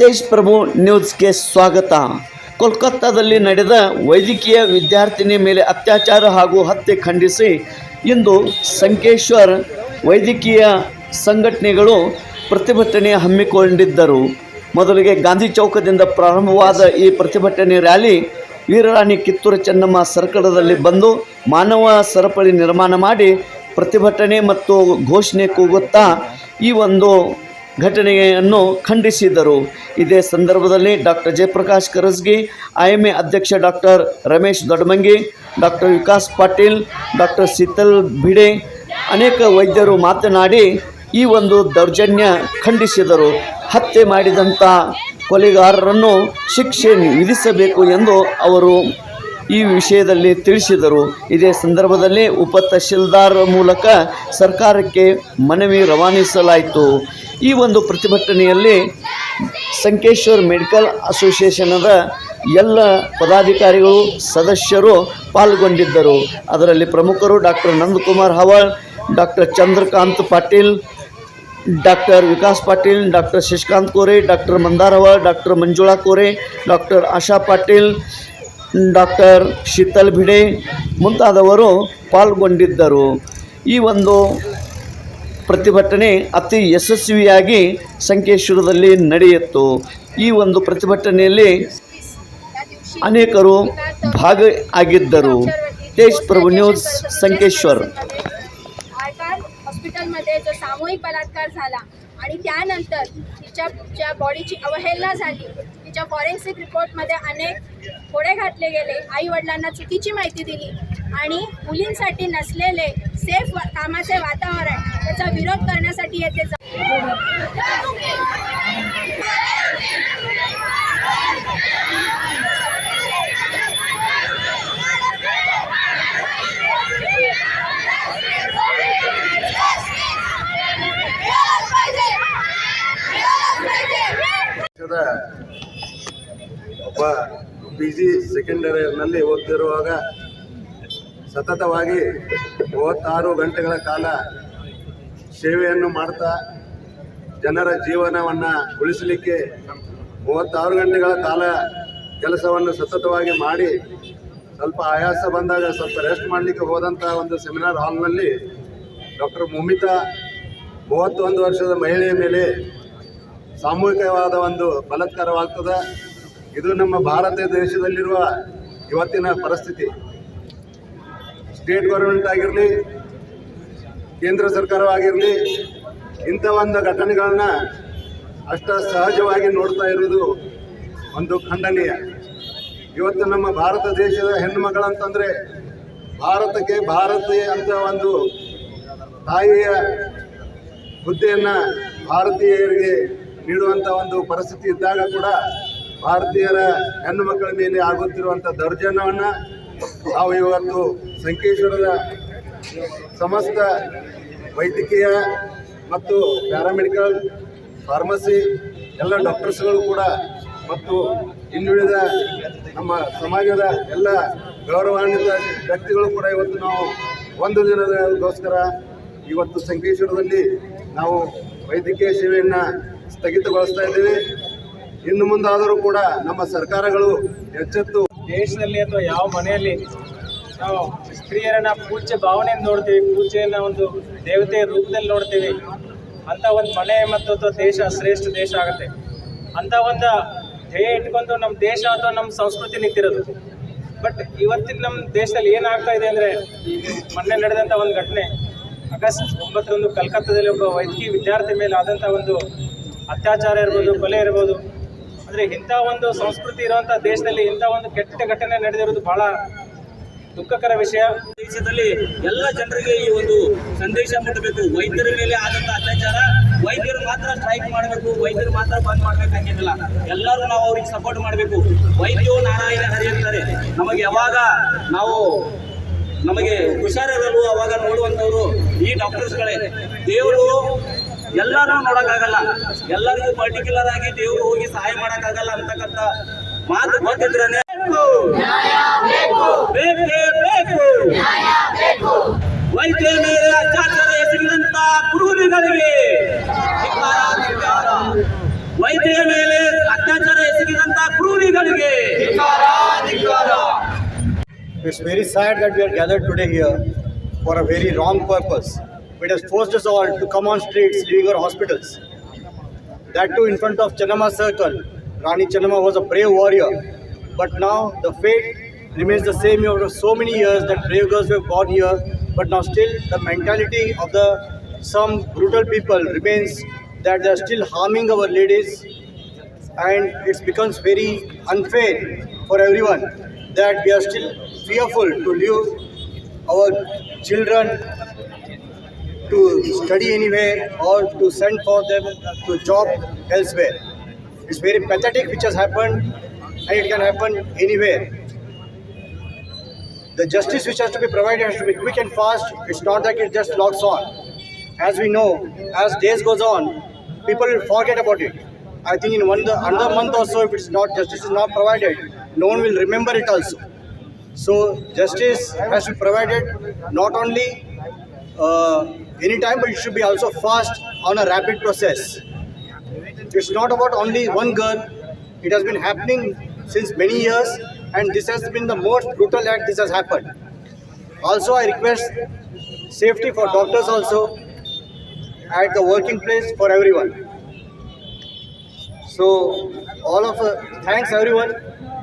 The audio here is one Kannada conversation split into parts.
ತೇಜ್ ಪ್ರಭು ನ್ಯೂಸ್ಗೆ ಸ್ವಾಗತ. ಕೋಲ್ಕತ್ತಾದಲ್ಲಿ ನಡೆದ ವೈದ್ಯಕೀಯ ವಿದ್ಯಾರ್ಥಿನಿ ಮೇಲೆ ಅತ್ಯಾಚಾರ ಹಾಗೂ ಹತ್ಯೆ ಖಂಡಿಸಿ ಇಂದು ಸಂಕೇಶ್ವರ್ ವೈದ್ಯಕೀಯ ಸಂಘಟನೆಗಳು ಪ್ರತಿಭಟನೆ ಹಮ್ಮಿಕೊಂಡಿದ್ದರು. ಮೊದಲಿಗೆ ಗಾಂಧಿ ಚೌಕದಿಂದ ಪ್ರಾರಂಭವಾದ ಈ ಪ್ರತಿಭಟನೆ ರ್ಯಾಲಿ ವೀರರಾಣಿ ಕಿತ್ತೂರು ಚೆನ್ನಮ್ಮ ಸರ್ಕಲದಲ್ಲಿ ಬಂದು ಮಾನವ ಸರಪಳಿ ನಿರ್ಮಾಣ ಮಾಡಿ ಪ್ರತಿಭಟನೆ ಮತ್ತು ಘೋಷಣೆ ಕೂಗುತ್ತಾ ಈ ಒಂದು ಘಟನೆಯನ್ನು ಖಂಡಿಸಿದರು. ಇದೇ ಸಂದರ್ಭದಲ್ಲಿ ಡಾಕ್ಟರ್ ಜಯಪ್ರಕಾಶ್ ಕರಸ್ಗಿ, ಐಎಂಎ ಅಧ್ಯಕ್ಷ doctor Ramesh Doddamangi doctor Vikas Patil doctor Sheetal Bhide ಅನೇಕ ವೈದ್ಯರು ಮಾತನಾಡಿ ಈ ಒಂದು ದೌರ್ಜನ್ಯ ಖಂಡಿಸಿದರು. ಹತ್ಯೆ ಮಾಡಿದಂಥ ಕೊಲೆಗಾರರನ್ನು ಶಿಕ್ಷೆ ವಿಧಿಸಬೇಕು ಎಂದು ಅವರು ಈ ವಿಷಯದಲ್ಲಿ ತಿಳಿಸಿದರು. ಇದೇ ಸಂದರ್ಭದಲ್ಲಿ ಉಪ ತಹಶೀಲ್ದಾರ್ ಮೂಲಕ ಸರ್ಕಾರಕ್ಕೆ ಮನವಿ ರವಾನಿಸಲಾಯಿತು. ಈ ಒಂದು ಪ್ರತಿಭಟನೆಯಲ್ಲಿ ಸಂಕೇಶ್ವರ್ ಮೆಡಿಕಲ್ ಅಸೋಸಿಯೇಷನದ ಎಲ್ಲ ಪದಾಧಿಕಾರಿಗಳು, ಸದಸ್ಯರು ಪಾಲ್ಗೊಂಡಿದ್ದರು. ಅದರಲ್ಲಿ ಪ್ರಮುಖರು doctor Nandakumar Hawal doctor Chandrakant Patil doctor Vikas Patil doctor Shashikant Kore doctor Mandarav doctor Manjula Kore doctor Asha Patil doctor Sheetal Bhide ಮುಂತಾದವರು ಪಾಲ್ಗೊಂಡಿದ್ದರು ಈ ಒಂದು ಪ್ರತಿಭಟನೆ ಅತಿ ಯಶಸ್ವಿಯಾಗಿ ಸಂಕೇಶ್ವರದಲ್ಲಿ ನಡೆಯಿತು ಈ ಒಂದು ಪ್ರತಿಭಟನೆಯಲ್ಲಿ ಅನೇಕರು ಭಾಗಿಯಾಗಿದ್ದರು ತೇಜ್ ಪ್ರಭು ನ್ಯೂಸ್ ಸಂಕೇಶ್ವರ್ आयकार हॉस्पिटलमध्ये जो सामूहिक बलात्कार झाला आणि त्यानंतर तिच्या ज्या बॉडीची अवहेलना झाली त्यांच्या फॉरेन्सिक रिपोर्टमध्ये अनेक फोडे घातले गेले. आईवडिलांना चुकीची माहिती दिली आणि मुलींसाठी नसलेले सेफ कामाचे वातावरण त्याचा विरोध करण्यासाठी येथे ಒಬ್ಬ ಪಿ ಜಿ ಸೆಕೆಂಡ್ ಇಯರ್ನಲ್ಲಿ ಓದ್ತಿರುವಾಗ ಸತತವಾಗಿ ಮೂವತ್ತಾರು ಗಂಟೆಗಳ ಕಾಲ ಸೇವೆಯನ್ನು ಮಾಡ್ತಾ ಜನರ ಜೀವನವನ್ನು ಉಳಿಸಲಿಕ್ಕೆ ಮೂವತ್ತಾರು ಗಂಟೆಗಳ ಕಾಲ ಕೆಲಸವನ್ನು ಸತತವಾಗಿ ಮಾಡಿ ಸ್ವಲ್ಪ ಆಯಾಸ ಬಂದಾಗ ಸ್ವಲ್ಪ ರೆಸ್ಟ್ ಮಾಡಲಿಕ್ಕೆ ಹೋದಂಥ ಒಂದು ಸೆಮಿನಾರ್ ಹಾಲ್ನಲ್ಲಿ ಡಾಕ್ಟರ್ ಮುಮಿತಾ ಮೂವತ್ತೊಂದು ವರ್ಷದ ಮಹಿಳೆಯ ಮೇಲೆ ಸಾಮೂಹಿಕವಾದ ಒಂದು ಬಲಾತ್ಕಾರವಾಗ್ತದೆ. ಇದು ನಮ್ಮ ಭಾರತ ದೇಶದಲ್ಲಿರುವ ಇವತ್ತಿನ ಪರಿಸ್ಥಿತಿ. ಸ್ಟೇಟ್ ಗೌರ್ಮೆಂಟ್ ಆಗಿರಲಿ, ಕೇಂದ್ರ ಸರ್ಕಾರವಾಗಿರಲಿ ಇಂಥ ಒಂದು ಘಟನೆಗಳನ್ನ ಅಷ್ಟ ಸಹಜವಾಗಿ ನೋಡ್ತಾ ಇರೋದು ಒಂದು ಖಂಡನೀಯ. ಇವತ್ತು ನಮ್ಮ ಭಾರತ ದೇಶದ ಹೆಣ್ಣು ಮಕ್ಕಳಂತಂದರೆ ಭಾರತಕ್ಕೆ ಭಾರತೀಯ ಅಂತ ಒಂದು ತಾಯಿಯ ಹುದ್ದೆಯನ್ನು ಭಾರತೀಯರಿಗೆ ನೀಡುವಂಥ ಒಂದು ಪರಿಸ್ಥಿತಿ ಇದ್ದಾಗ ಕೂಡ ಭಾರತೀಯರ ಹೆಣ್ಣು ಮಕ್ಕಳ ಮೇಲೆ ಆಗುತ್ತಿರುವಂಥ ದೌರ್ಜನ್ಯವನ್ನು ನಾವು ಇವತ್ತು ಸಂಕೇಶ್ವರದ ಸಮಸ್ತ ವೈದ್ಯಕೀಯ ಮತ್ತು ಪ್ಯಾರಾಮೆಡಿಕಲ್, ಫಾರ್ಮಸಿ ಎಲ್ಲ ಡಾಕ್ಟರ್ಸ್ಗಳು ಕೂಡ ಮತ್ತು ಇನ್ನುಳಿದ ನಮ್ಮ ಸಮಾಜದ ಎಲ್ಲ ಗೌರವಾನ್ವಿತ ವ್ಯಕ್ತಿಗಳು ಕೂಡ ಇವತ್ತು ನಾವು ಒಂದು ದಿನದಗೋಸ್ಕರ ಇವತ್ತು ಸಂಕೇಶ್ವರದಲ್ಲಿ ನಾವು ವೈದ್ಯಕೀಯ ಸೇವೆಯನ್ನು ಸ್ಥಗಿತಗೊಳಿಸ್ತಾ ಇದ್ದೇವೆ. ಇನ್ನು ಮುಂದಾದರೂ ಕೂಡ ನಮ್ಮ ಸರ್ಕಾರಗಳು ಎಚ್ಚೆತ್ತು. ದೇಶದಲ್ಲಿ ಅಥವಾ ಯಾವ ಮನೆಯಲ್ಲಿ ನಾವು ಸ್ತ್ರೀಯರನ್ನ ಪೂಜೆ ಭಾವನೆಯಿಂದ ನೋಡ್ತೀವಿ ಪೂಜೆಯನ್ನ ಒಂದು ದೇವತೆಯ ರೂಪದಲ್ಲಿ ನೋಡ್ತೀವಿ, ಅಂತ ಒಂದು ಮನೆ ಮತ್ತು ಅಥವಾ ದೇಶ ಶ್ರೇಷ್ಠ ದೇಶ ಆಗುತ್ತೆ. ಅಂತ ಒಂದು ಧ್ಯೇಯ ಇಟ್ಕೊಂಡು ನಮ್ಮ ದೇಶ ಅಥವಾ ನಮ್ಮ ಸಂಸ್ಕೃತಿ ನಿಂತಿರೋದು. ಬಟ್ ಇವತ್ತಿನ ನಮ್ಮ ದೇಶದಲ್ಲಿ ಏನಾಗ್ತಾ ಇದೆ ಅಂದರೆ, ಮೊನ್ನೆ ನಡೆದಂಥ ಒಂದು ಘಟನೆ, ಆಗಸ್ಟ್ ಒಂಬತ್ತರಂದು ಕಲ್ಕತ್ತಾದಲ್ಲಿ ಒಬ್ಬ ವೈದ್ಯಕೀಯ ವಿದ್ಯಾರ್ಥಿ ಮೇಲೆ ಆದಂಥ ಒಂದು ಅತ್ಯಾಚಾರ ಇರ್ಬೋದು, ಕೊಲೆ ಇರ್ಬೋದು ಅಂದರೆ ಇಂಥ ಒಂದು ಸಂಸ್ಕೃತಿ ಇರುವಂಥ ದೇಶದಲ್ಲಿ ಇಂಥ ಒಂದು ಕೆಟ್ಟ ಘಟನೆ ನಡೆದಿರೋದು ಬಹಳ ದುಃಖಕರ ವಿಷಯ. ದೇಶದಲ್ಲಿ ಎಲ್ಲ ಜನರಿಗೆ ಈ ಒಂದು ಸಂದೇಶ ಮುಟ್ಟಬೇಕು. ವೈದ್ಯರ ಮೇಲೆ ಆದಂತ ಅತ್ಯಾಚಾರ, ವೈದ್ಯರು ಮಾತ್ರ ಸ್ಟ್ರೈಕ್ ಮಾಡಬೇಕು, ವೈದ್ಯರು ಮಾತ್ರ ಬಂದ್ ಮಾಡ್ಬೇಕಂಗಿಲ್ಲ ಎಲ್ಲರೂ ನಾವು ಅವ್ರಿಗೆ ಸಪೋರ್ಟ್ ಮಾಡಬೇಕು. ವೈದ್ಯೋ ನಾರಾಯಣ ಹರಿ ನಮಗೆ ಯಾವಾಗ ನಾವು ನಮಗೆ ಹುಷಾರಿರಲು ಅವಾಗ ನೋಡುವಂಥವ್ರು ಈ ಡಾಕ್ಟರ್ಸ್ಗಳೇ ದೇವರು ಎಲ್ಲರೂ ನೋಡೋಕ್ಕಾಗಲ್ಲ. ಎಲ್ಲರಿಗೂ ಪರ್ಟಿಕ್ಯುಲರ್ ಆಗಿ ದೇವ್ರು ಹೋಗಿ ಸಹಾಯ ಮಾಡೋಕ್ಕಾಗಲ್ಲ ಅಂತಕ್ಕಂಥ ಮಾತು ಗೊತ್ತಿದ್ರೇನೆ ಬೇಕೇ. ಬೇಕು ವೈದ್ಯ ಮೇಲೆ ಅತ್ಯಾಚಾರ ಎಸಗಿದಂತ ಕುರುಹುಗಳಿಗೆ ವೈದ್ಯ ಮೇಲೆ ಅತ್ಯಾಚಾರ ಎಸಗಿದಂತ ಕ್ರೂರಿಗಳಿಗೆ It's very sad that we are gathered today here for a very wrong purpose. It has forced us all to come on streets, leaving our hospitals. That too in front of Channama Circle. Rani Channama was a brave warrior, but now the fate remains the same over so many years that brave girls were born here, but now still the mentality of the some brutal people remains that they are still harming our ladies and it becomes very unfair for everyone that we are still fearful to leave our children to study anywhere or to send for them to job elsewhere. It's very pathetic which has happened and it can happen anywhere. The justice which has to be provided has to be quick and fast. It's not that it just logs on. As we know, as days goes on, people will forget about it. I think in one another month or so, if it's not justice is not provided, no one will remember it also. So justice has to be provided not only uh, anytime, but it should be also fast on a rapid process. It's not about only one girl. It has been happening since many years, and this has been the most brutal act this has happened. Also, I request safety for doctors also at the working place for everyone. So, all of uh, thanks everyone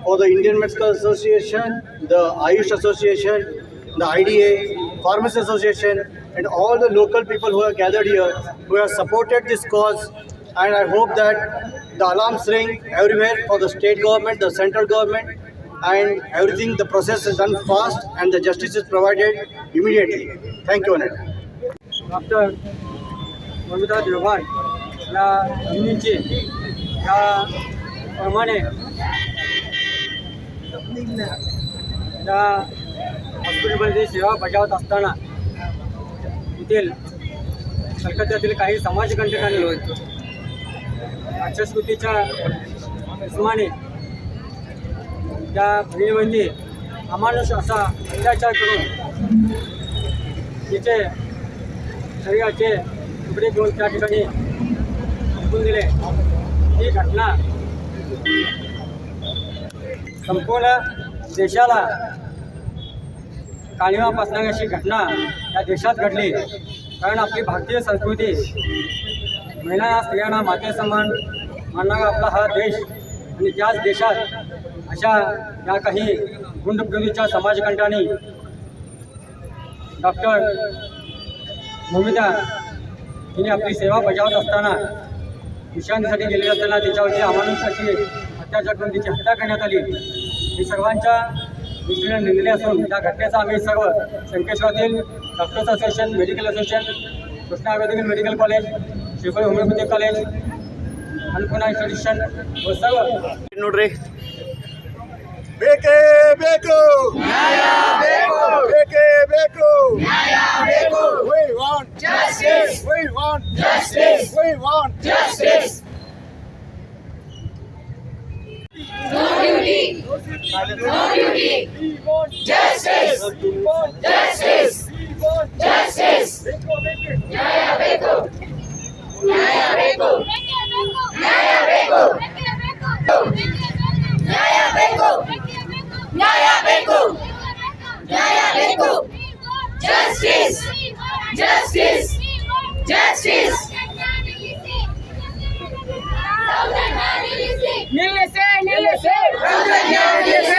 for the Indian Medical Association, the Ayush Association, the IDA, Pharmacy Association, and all the local people who are gathered here who have supported this cause. And I hope that the alarms ring everywhere for the state government, the central government, and everything. The process is done fast, and the justice is provided immediately. Thank you, Anand. Doctor Mamita Devbhan या जमिनीची याप्रमाणे या हॉस्पिटलमध्ये सेवा बजावत असताना येथील कलकत्त्यातील काही समाजकंटकांनी अक्षस्मृतीच्या उस्माने त्या बहिणीवरती अमानुष असा अत्याचार करून तिचे शरीराचे तुकडे घेऊन त्या ठिकाणी फेकून दिले. ही घटना संपूर्ण देशाला काळीमा बसणारी अशी घटना या देशात घडली. कारण आपली भारतीय संस्कृती महिलांना स्त्रियांना माते समान मानणारा आपला हा देश आणि त्याच देशात अशा या काही गुंडप्रवृत्तीच्या समाजकंठांनी डॉक्टर भूमिता तिने आपली सेवा बजावत असताना विश्रांतीसाठी गेलेली असताना तिच्यावरती अमानुष अशी अत्याचार करून तिची हत्या करण्यात आली. ही सर्वांच्या दृष्टीने निंदले असून त्या घटनेचा आम्ही सर्व संकेश्वरातील doctors association medical association Krishna ayurvedic medical college श्रीफळ होमिओपॅथिक कॉलेज अन्नपूर्णा इन्स्टिट्यूशन व सर्व ನೋಡ್ರಿ ಬೇಕೇ ಬೇಕು ಬೇಕೇ ಬೇಕು We want justice. We want justice. We want justice. No unity. We want justice. We want justice. We want justice. Beko, beko. Nyaya beko. Nyaya beko. Nyaya beko. Nyaya beko. Nyaya beko. Nyaya beko. Justice. Justice. Justice. ನಿಲ್ಲಿಸಿ ನಿಲ್ಲಿಸಿ ನಿಲ್ಲಿಸಿ